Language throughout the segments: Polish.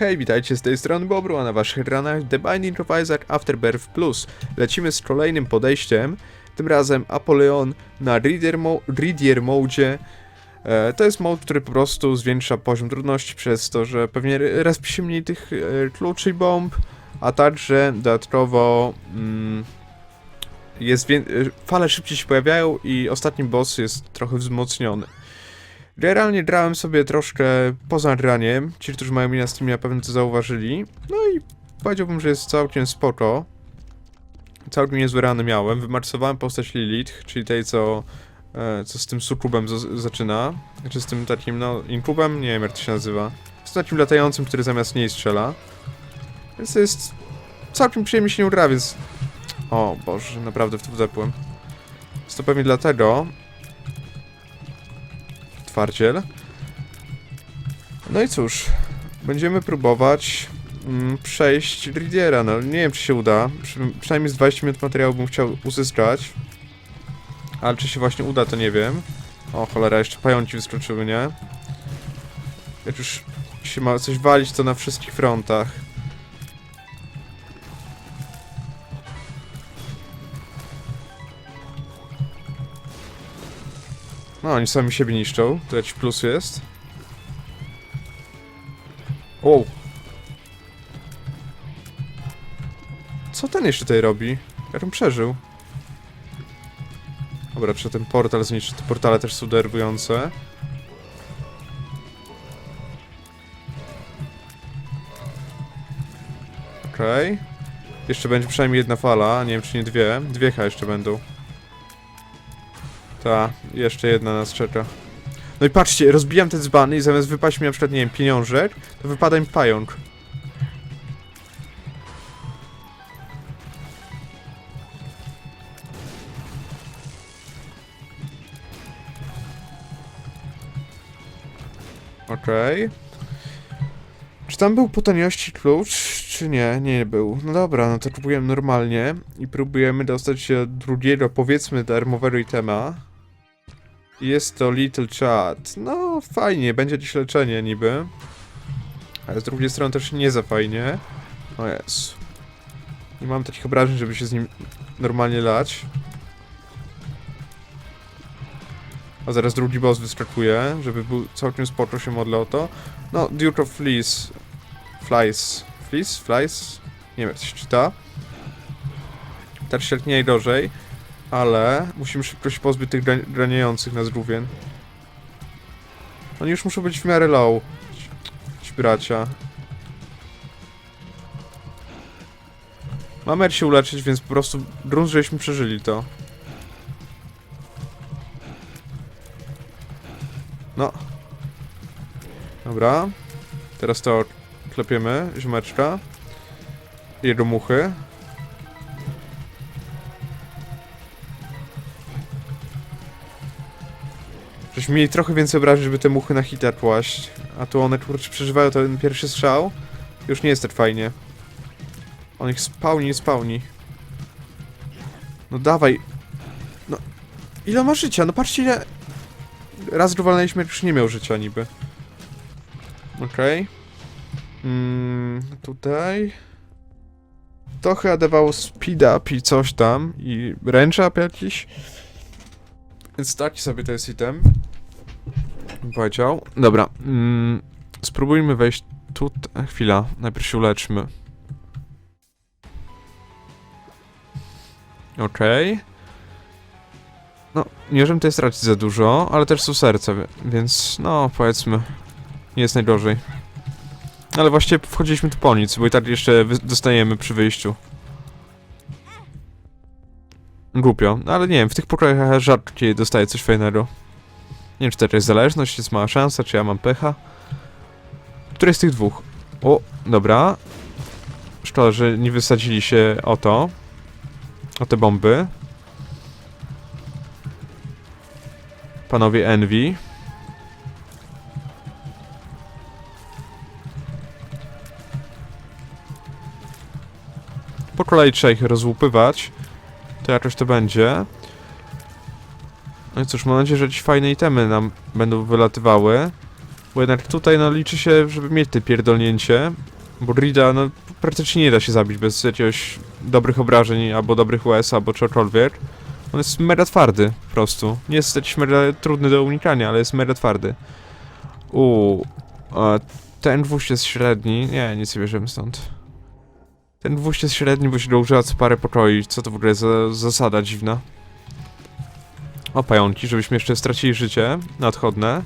Hej, witajcie z tej strony Bobru, a na waszych ekranach The Binding of Isaac Afterbirth Plus. Lecimy z kolejnym podejściem, tym razem Apoleon na Reader, mo Reader Mode. E, to jest mod, który po prostu zwiększa poziom trudności przez to, że pewnie respi się mniej tych e, kluczy bomb, a także dodatkowo mm, jest e, fale szybciej się pojawiają i ostatni boss jest trochę wzmocniony. Generalnie grałem sobie troszkę poza graniem. Ci, którzy mają mi na Steamie, na pewno to zauważyli. No i powiedziałbym, że jest całkiem spoko. Całkiem niezłe rany miałem. Wymarcowałem postać Lilith, czyli tej, co, e, co z tym sukubem zaczyna. Czy z tym takim, no, inkubem? Nie wiem, jak to się nazywa. Z takim latającym, który zamiast niej strzela. Więc jest... Całkiem przyjemnie się nie gra, więc... O Boże, naprawdę w to wdepłem. Jest to pewnie dlatego, twardziel. No i cóż, będziemy próbować mm, przejść Ridiera. No nie wiem, czy się uda. Przy, przynajmniej z 20 minut materiału bym chciał uzyskać. Ale czy się właśnie uda, to nie wiem. O cholera, jeszcze pająki wyskoczyły, nie? Jak już się ma coś walić, to na wszystkich frontach. No, oni sami siebie niszczą. To jakiś plus jest. Wow. Co ten jeszcze tutaj robi? Jak on przeżył? Dobra, trzeba ten portal zniszczyć. Te portale też są denerwujące. Okej. Jeszcze będzie przynajmniej jedna fala, nie wiem czy nie dwie. Dwie chyba jeszcze będą. Ta, jeszcze jedna nas czeka. No i patrzcie, rozbijam te dzbany i zamiast wypaść mi na przykład, nie wiem, pieniążek, to wypada mi pająk. Okej. Czy tam był po taniości klucz, czy nie? Nie był. No dobra, no to kupujemy normalnie i próbujemy dostać się do drugiego, powiedzmy, darmowego itema. Jest to Little Chat. No, fajnie, będzie jakieś leczenie niby. Ale z drugiej strony też nie za fajnie. O jest. Nie mam takich obrażeń, żeby się z nim normalnie lać. A zaraz drugi boss wyskakuje, żeby był całkiem spoko się modlę o to. No, Duke of Fleece. Flies. Fleece? Flies? Nie wiem jak to się czyta. Też się nie najgorzej. Ale musimy szybko się pozbyć tych gran- graniających nas. Oni już muszą być w miarę low. Ci- Ci bracia. Mamy się uleczyć, więc po prostu grunt, żeśmy przeżyli to. No. Dobra. Teraz to klepiemy, ziomeczka. Jego muchy. Żeśmy mieli trochę więcej obrażeń, żeby te muchy na hita kłaść. A tu one kurczę przeżywają ten pierwszy strzał. Już nie jest tak fajnie. On ich spałni, nie. No dawaj. No. Ile ma życia? No patrzcie ile... Raz go walnęliśmy, jak już nie miał życia niby. Okej. Mm, tutaj... To chyba dawało speed up i coś tam. I range up jakiś. Więc taki sobie to jest item. Bym Powiedział. Dobra. Mm, spróbujmy wejść tu. Chwila. Najpierw się uleczmy. Okej. No, nie żebym tutaj stracić za dużo, ale też są serca, wie- więc no, powiedzmy, nie jest najgorzej. Ale właściwie wchodziliśmy tu po nic, bo i tak jeszcze dostajemy przy wyjściu. Głupio, no ale nie wiem, w tych pokojach rzadko dostaję coś fajnego. Nie wiem, czy to jakaś zależność, jest mała szansa, czy ja mam pecha. Który z tych dwóch? O, dobra. Szkoda, że nie wysadzili się o to. O te bomby. Panowie Envy. Po kolei trzeba ich rozłupywać. To jakoś to będzie. No i cóż, mam nadzieję, że jakieś fajne itemy nam będą wylatywały. Bo jednak tutaj no liczy się, żeby mieć te pierdolnięcie. Bo Rida no praktycznie nie da się zabić bez jakiegoś dobrych obrażeń, albo dobrych US, albo czegokolwiek. On jest mega twardy po prostu. Nie jest jakiś mega trudny do unikania, ale jest mega twardy. Uuu, ten gwóźdź jest średni. Nie, nic nie bierzemy stąd. Ten gwóźdź jest średni, bo się go używa co parę pokoi. Co to w ogóle za zasada dziwna? O, pająki, żebyśmy jeszcze stracili życie nadchodne.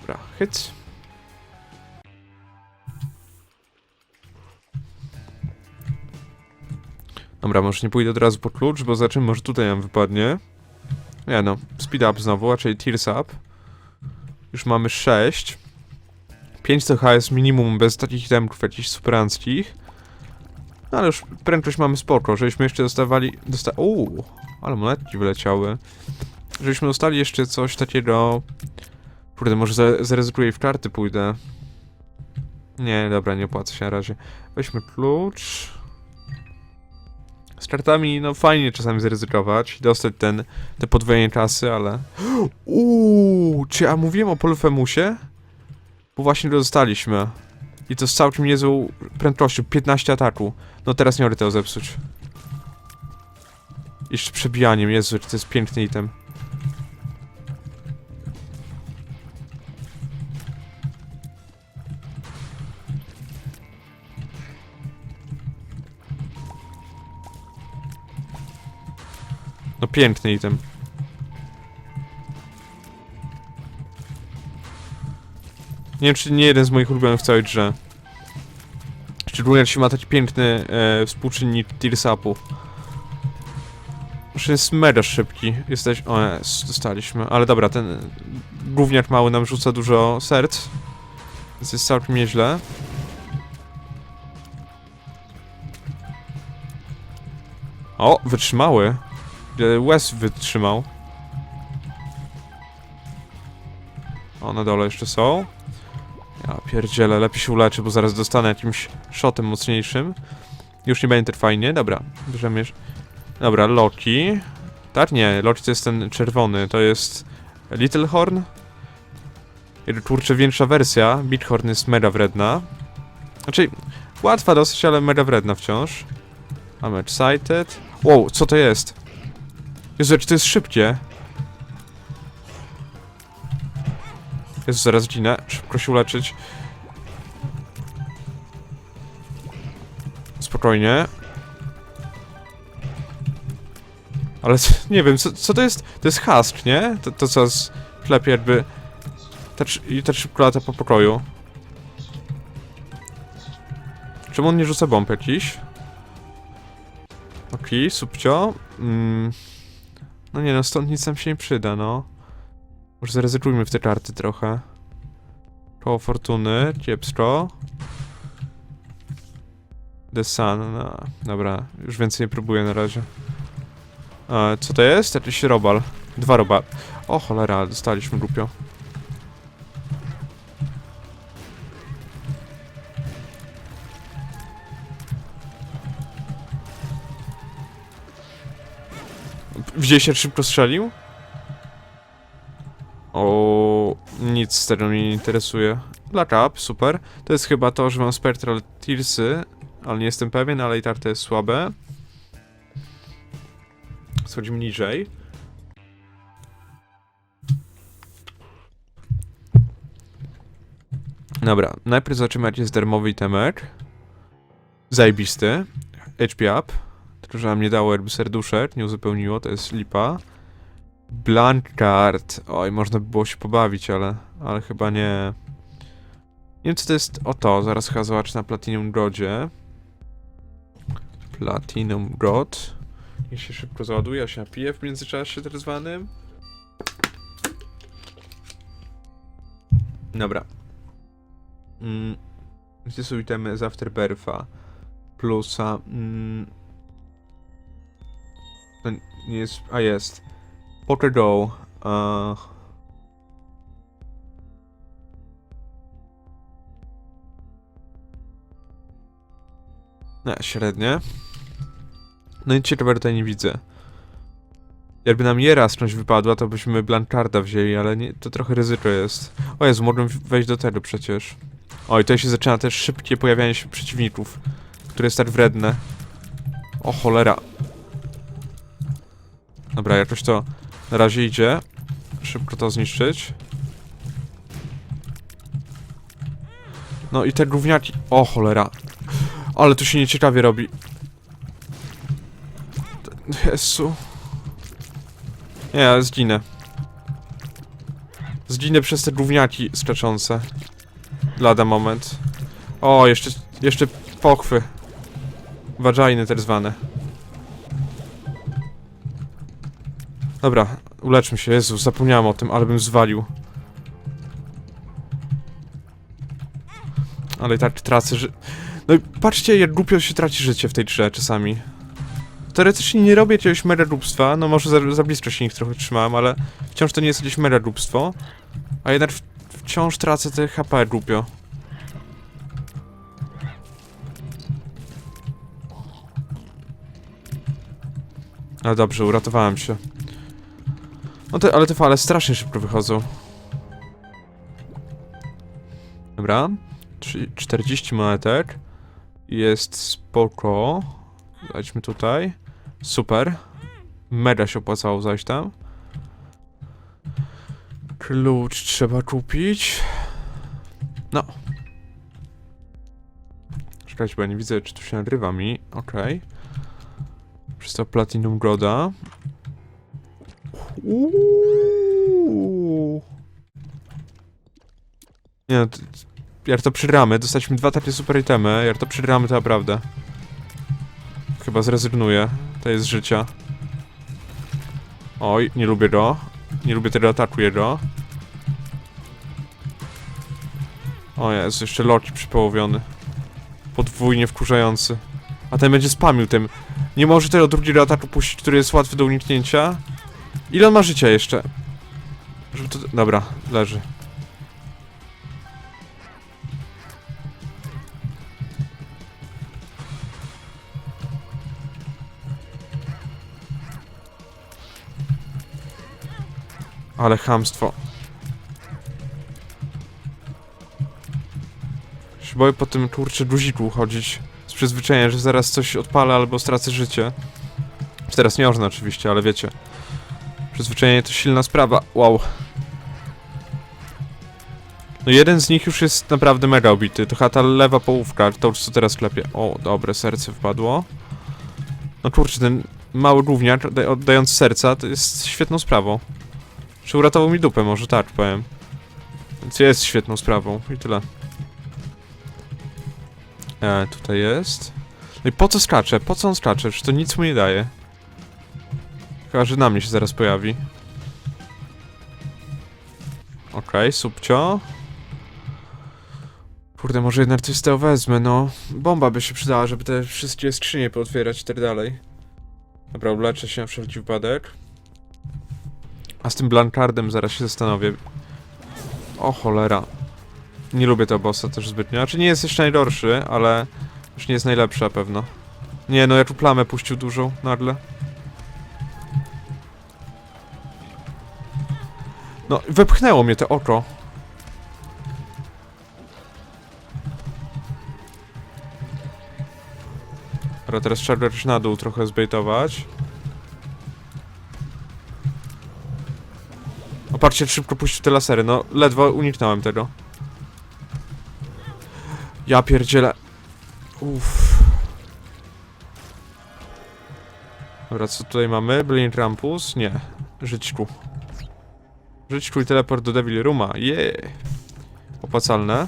Dobra, hyc. Dobra, może nie pójdę od razu po klucz, bo za czym może tutaj nam wypadnie. Nie no, speed up znowu, raczej tears up. Już mamy 6. 5 to jest minimum bez takich itemków jakichś superanckich. No ale już prędkość mamy spoko, żebyśmy jeszcze dostawali... Dosta Uuu, ale monetki wyleciały. Żebyśmy dostali jeszcze coś takiego... Kurde, może zaryzykuję i w karty pójdę. Nie, dobra, nie opłaca się na razie. Weźmy klucz. Z kartami, no fajnie czasami zaryzykować i dostać ten, te podwojenie czasy, ale... Uuu, czy ja mówiłem o Polfemusie? Bo właśnie go dostaliśmy. I to z całkiem niezłą prędkością, 15 ataku. No teraz nie mogę tego zepsuć. Jeszcze przebijaniem, Jezu, to jest piękny item. No piękny item. Nie wiem, czy nie jeden z moich ulubionych w całej grze. Szczególnie się ma taki piękny e, współczynnik tears upu. Już jest mega szybki. Jesteś... O, jest, dostaliśmy. Ale dobra, ten gówniak mały nam rzuca dużo serc. Więc jest całkiem nieźle. O, wytrzymały. Wes wytrzymał. O, na dole jeszcze są. Ja pierdzielę, lepiej się uleczy, bo zaraz dostanę jakimś shotem mocniejszym. Już nie będzie fajnie, dobra. Bierzemy jeszcze... Dobra, Loki. Tak? Nie, Loki to jest ten czerwony, to jest Little Horn. Kurczę większa wersja. Big Horn jest mega wredna. Znaczy, łatwa dosyć, ale mega wredna wciąż. I'm excited. Wow, co to jest? Jezu, czy to jest szybkie? Jezu, zaraz ginę. Szybko się uleczyć. Spokojnie. Ale nie wiem, co, co to jest? To jest husk, nie? To, to co z klepie jakby... I ta szybko lata po pokoju. Czemu on nie rzuca bomb jakiś? Okej, subcio. Mm. No nie no, stąd nic nam się nie przyda, no. Może zaryzykujmy w te karty trochę. Koło fortuny, kiepsko. The Sun, no. Dobra, już więcej nie próbuję na razie. E, co to jest? Jakiś robal. Dwa robal. O cholera, dostaliśmy głupio. Widzieliście, jak szybko strzelił? Nic tego mnie nie interesuje. Black Up, super. To jest chyba to, że mam Spectral Tearsy, ale nie jestem pewien, ale i tak to jest słabe. Schodzimy niżej. Dobra, najpierw jaki jest darmowy itemek. Zajebisty. HP up. Tylko, że nam nie dało jakby serduszek, nie uzupełniło, to jest lipa. Blank card. Oj, można by było się pobawić, ale, ale chyba nie. Nie wiem, co to jest. O to, zaraz chyba zobaczę na Platinum Godzie. Platinum God. Niech się szybko załaduje, ja się napiję w międzyczasie tak zwanym. Dobra. Mm. Gdzie są itemy z Afterbirth'a? Plusa. Mm. To nie jest. A jest. Go. Uh... Nie, średnie. No i tutaj nie widzę. Jakby nam Jera skądś wypadła, to byśmy Blancharda wzięli, ale nie, to trochę ryzyko jest. O Jezu, mogłem wejść do tego przecież. O, i tutaj się zaczyna też szybkie pojawianie się przeciwników, które jest tak wredne. O cholera. Dobra, jakoś to na razie idzie. Szybko to zniszczyć. No i te gówniaki. O cholera. Ale tu się nieciekawie robi. Jezu. Nie, ja zginę. Zginę przez te gówniaki skaczące. Lada moment. O, jeszcze, jeszcze pochwy. Wagajny też zwane. Dobra, uleczmy się. Jezu, zapomniałem o tym, ale bym zwalił. Ale i tak tracę ży... No i patrzcie, jak głupio się traci życie w tej grze czasami. Teoretycznie nie robię jakiegoś mega głupstwa, no może za, za blisko się ich trochę trzymałem, ale wciąż to nie jest jakieś mega głupstwo. A jednak w, wciąż tracę te HP głupio. Ale dobrze, uratowałem się. No te, ale te fale strasznie szybko wychodzą. Dobra. Trzy- 40 monetek. Jest spoko. Zajdźmy tutaj. Super. Mega się opłacało zajść tam. Klucz trzeba kupić. No. Czekajcie, bo ja nie widzę, czy tu się nagrywa mi. Okej. Przez to Platinum Goda. Uuu. Nie no, t- jak to przyramy, dostaliśmy dwa takie super itemy, jak to przyramy to naprawdę. Chyba zrezygnuję, to jest życia. Oj, nie lubię go. Nie lubię tego ataku jego. O jest, jeszcze Loki przypołowiony. Podwójnie wkurzający. A ten będzie spamił tym. Nie może tego drugiego ataku puścić, który jest łatwy do uniknięcia. Ile on ma życia jeszcze? Żeby to... Dobra, leży. Ale chamstwo. Się boję po tym kurczę guziku chodzić. Z przyzwyczajenia, że zaraz coś odpalę albo stracę życie. Teraz nie można oczywiście, ale wiecie. Przyzwyczajenie to silna sprawa. Wow. No jeden z nich już jest naprawdę mega obity. To chyba ta lewa połówka, to co teraz klepie. O, dobre, serce wpadło. No kurczę, ten mały gówniak da- oddający serca to jest świetną sprawą. Czy uratował mi dupę, może tak powiem. Więc jest świetną sprawą i tyle. E, tutaj jest. No i po co skacze? Po co on skacze? Czy to nic mu nie daje? Chyba, że na mnie się zaraz pojawi. Okej, subcio. Kurde, może jednak coś z tego wezmę, no. Bomba by się przydała, żeby te wszystkie skrzynie pootwierać i tak dalej. Dobra, uleczę się na wszelki wypadek. A z tym Blancardem zaraz się zastanowię. O cholera. Nie lubię tego bossa też zbytnio. Znaczy nie jest jeszcze najgorszy, ale już nie jest najlepszy na pewno. Nie, no ja tu plamę puścił dużą nagle. No, wepchnęło mnie to oko. Dobra, teraz trzeba na dół trochę zbejtować. O, patrzcie, jak szybko puścił te lasery. No, ledwo uniknąłem tego. Ja pierdzielę. Uff. Dobra, co tutaj mamy? Blind Rampus? Nie. Żyćku. Żyćku i teleport do Devil Rooma. Yeah. Opłacalne.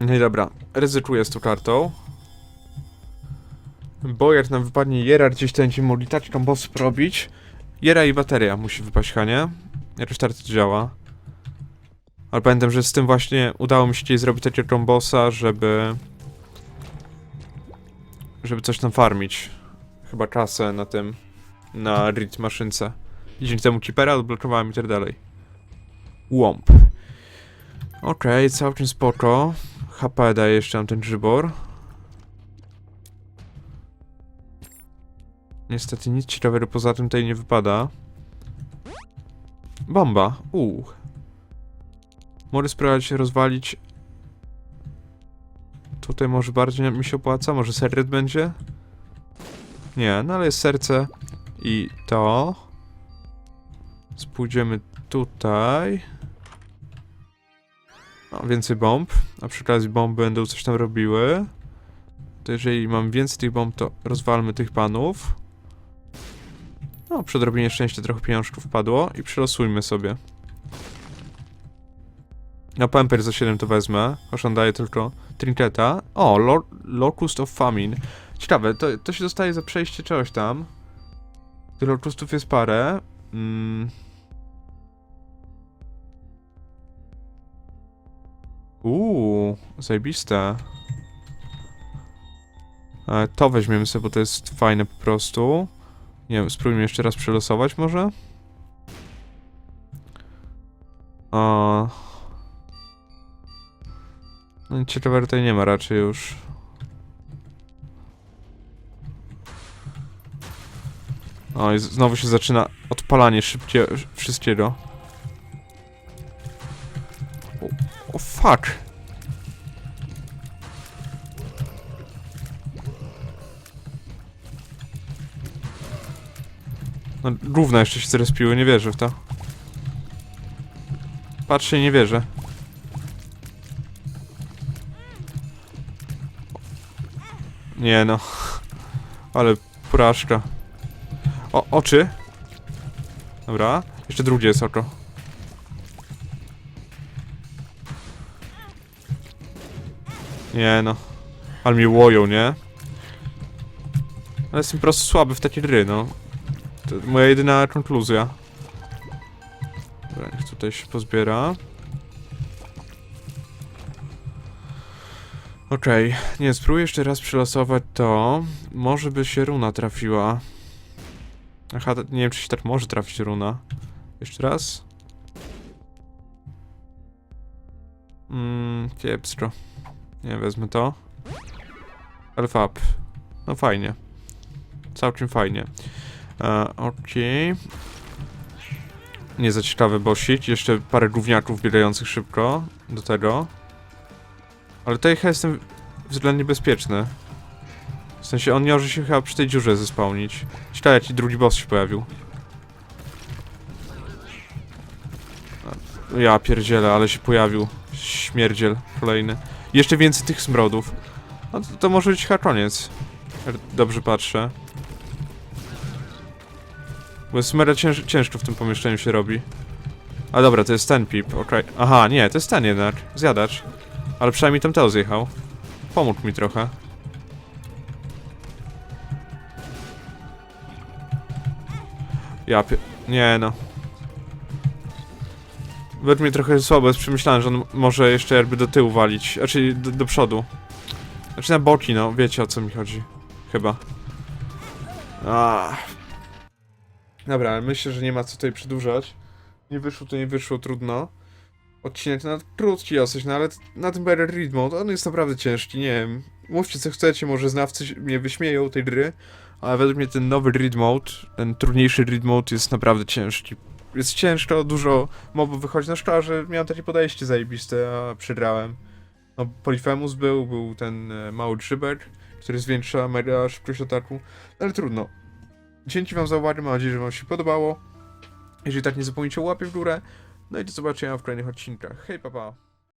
No i dobra. Ryzykuję z tą kartą. Bo jak nam wypadnie Jera, gdzieś to będziemy mogli taczką boss robić. Jera i bateria musi wypaść, Hanie. To działa. Ale pamiętam, że z tym właśnie udało mi się zrobić takiego bossa, żeby... Żeby coś tam farmić. Chyba kasę na tym... Na read maszynce. I dzięki temu Keepera odblokowałem i tak dalej. Łomp. Okej, całkiem spoko. HP daje jeszcze nam ten grzybor. Niestety nic ciekawego poza tym tutaj nie wypada. Bomba. Uuu. Mogę spróbować rozwalić. Tutaj może bardziej mi się opłaca. Może serret będzie? Nie, no ale jest serce. I to. Spójdziemy tutaj. No, więcej bomb. A przy okazji bomby będą coś tam robiły. To jeżeli mam więcej tych bomb, to rozwalmy tych panów. No, przy odrobinie szczęścia trochę pieniążków wpadło i przylosujmy sobie. No, Pamper za 7 to wezmę, chociaż on daje tylko trinketa. O, Lo Locust of Famine. Ciekawe, to, to się dostaje za przejście czegoś tam. Tych locustów jest parę. Mm. Uuu, zajebiste. E, To weźmiemy sobie, bo to jest fajne po prostu. Nie wiem, spróbujmy jeszcze raz przelosować może? O. No nic ciekawego tutaj nie ma raczej już. O, i znowu się zaczyna odpalanie szybkie wszystkiego. Fuck! No, gówna jeszcze się zrespiły, nie wierzę w to. Patrzę i nie wierzę. Nie no. Ale porażka. O, oczy. Dobra. Jeszcze drugie jest oko. Nie no. Ale mi łoją, nie? Ale jestem po prostu słaby w takie gry, no. To moja jedyna konkluzja. Dobra, niech tutaj się pozbiera. Okej, nie, spróbuję jeszcze raz przelosować to. Może by się runa trafiła. Aha, nie wiem czy się tak może trafić runa. Jeszcze raz. Mmm, kiepsko. Nie, wezmę to. Up. No fajnie. Całkiem fajnie. E, Okej. Nie za ciekawe bossić. Jeszcze parę gówniaków biegających szybko do tego. Ale tutaj chyba jestem względnie bezpieczny. W sensie on nie może się chyba przy tej dziurze zespałnić. Ciekawe jaki drugi boss się pojawił. Ja pierdzielę, ale się pojawił. Śmierdziel kolejny. Jeszcze więcej tych smrodów. No to, to może być chyba koniec. Jak Dobrze patrzę. Bo jest mega cięż, ciężko w tym pomieszczeniu się robi. A dobra, to jest ten pip, okej. Aha, nie, to jest ten jednak. Zjadacz. Ale przynajmniej tam Teo zjechał. Pomógł mi trochę. Ja pie... Nie no. Mnie trochę słabo jest przemyślane, że on może jeszcze jakby do tyłu walić. Znaczy do, do przodu. Znaczy na boki, no. Wiecie o co mi chodzi. Chyba. Ah. Dobra, ale myślę, że nie ma co tutaj przedłużać. Nie wyszło to nie wyszło, trudno. Odcinek na krótki dosyć, no ale na tym Better Read Mode, on jest naprawdę ciężki, nie wiem. Mówcie co chcecie, może znawcy mnie wyśmieją tej gry, ale według mnie ten nowy Read Mode, ten trudniejszy Read Mode jest naprawdę ciężki. Jest ciężko, dużo mobów wychodzi, no szkoda, że miałem takie podejście zajebiste, a przegrałem. No, Polyphemus był, był ten e, mały grzybek, który zwiększa mega szybkość ataku, ale trudno. Dzięki wam za uwagę, mam nadzieję, że wam się podobało. Jeżeli tak, nie zapomnijcie o łapie w górę. No i do zobaczenia w kolejnych odcinkach. Hej, papa! Pa.